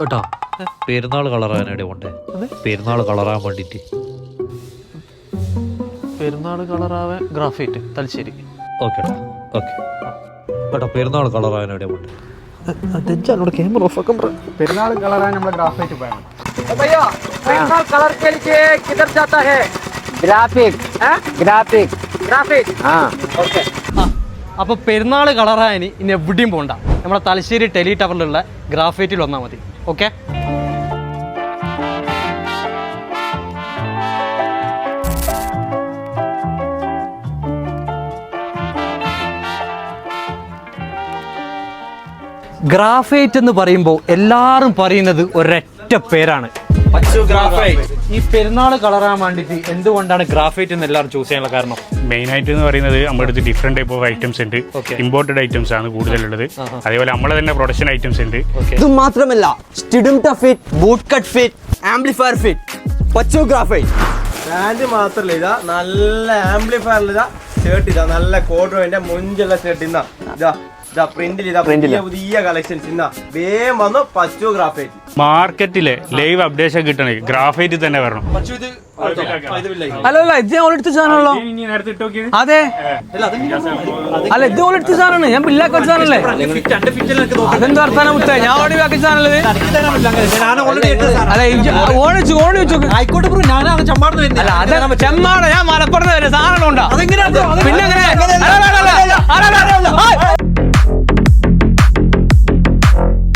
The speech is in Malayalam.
കേട്ടോ പെരുന്നാൾ കളറാൻ എവിടെ കൊണ്ടേ പെരുന്നാൾ കളറാൻ വേണ്ടിട്ട് പെരുന്നാൾ കളറാവൻ ഗ്രാഫൈറ്റ് തലശ്ശേരി ഓക്കെ ഓക്കെ കേട്ടോ പെരുന്നാൾ കളറാൻ എവിടെ കൊണ്ടേ അവിടെ ക്യാമറ ഓഫ് ആക്കാൻ പറ പെരുന്നാൾ കളറാൻ നമ്മൾ ഗ്രാഫൈറ്റ് പോയാൽ भैया पेंसिल कलर के लिए किधर जाता है ग्राफिक ग्राफिक ग्राफिक हाँ ओके അപ്പോൾ പെരുന്നാൾ കളറായനി ഇനി എവിടെയും പോകണ്ട നമ്മുടെ തലശ്ശേരി ടെലി ടവറിലുള്ള ഗ്രാഫൈറ്റിൽ വന്നാൽ മതി ഓക്കെ? ഗ്രാഫൈറ്റ് എന്ന് പറയുമ്പോൾ എല്ലാവരും പറയുന്നത് ഒരൊറ്റ പേരാണ്. ഈ പെരുന്നാൾ കളറാൻ വേണ്ടിയിട്ട് എന്തുകൊണ്ടാണ് ഗ്രാഫൈറ്റ് എന്ന് എല്ലാവരും ചൂസ് ചെയ്യാനുള്ള കാരണം? മെയിൻ ആയിട്ട് എന്ന് പറയുന്നത് നമ്മുടെ അടുത്ത് ഡിഫറെന്റ് ടൈപ്പ് ഓഫ് ഐറ്റംസ് ഉണ്ട്. ഇമ്പോർട്ടഡ് ഐറ്റംസ് ആണ് കൂടുതലുള്ളത്. അതേപോലെ നമ്മളെ തന്നെ പ്രൊഡക്ഷൻ ഐറ്റംസ് ഉണ്ട്. ഇത് മാത്രമല്ല student fit boot cut fit amplifier fit പച്ചോഗ്രാഫൈറ്റ് pant മാത്രമല്ല ഇതാ നല്ല ആംപ്ലിഫയറിൽ ഇതാ ഷർട്ട് ഇതാ നല്ല കോഡ്രോന്റെ മുഞ്ചുള്ള ഷർട്ട് ഇന്നാ. ഇതാ ഇതാ പ്രിന്റിൽ ഇതാ പുതിയ പുതിയ കളക്ഷൻസ് ഇന്നാ. വേഗം വന്നു പച്ചു ഗ്രാഫൈറ്റ് മാർക്കറ്റിലെ ലൈവ് അപ്ഡേഷൻ കിട്ടണേ. ഗ്രാഫൈറ്റ് തന്നെ വരണം. അല്ല അല്ല ഇത് ഞാൻ എടുത്ത സാധനമല്ലോ അതെ. അല്ല ഇത് ഓളെടുത്ത സാധനമാണ്. ഞാൻ പിള്ളേക്ക് വെച്ച സാധനല്ലേ അതെന്താ വർത്താനം മുത്ത? ഞാൻ ഓടി വാക്കി സാധനല്ലേ അല്ല ഓണിച്ചു ഓണിച്ചു ആയിക്കോട്ടെ അല്ല അതെ ചെമ്മാട ഞാൻ മലപ്പുറത്ത് വരെ സാധനം ഉണ്ടോ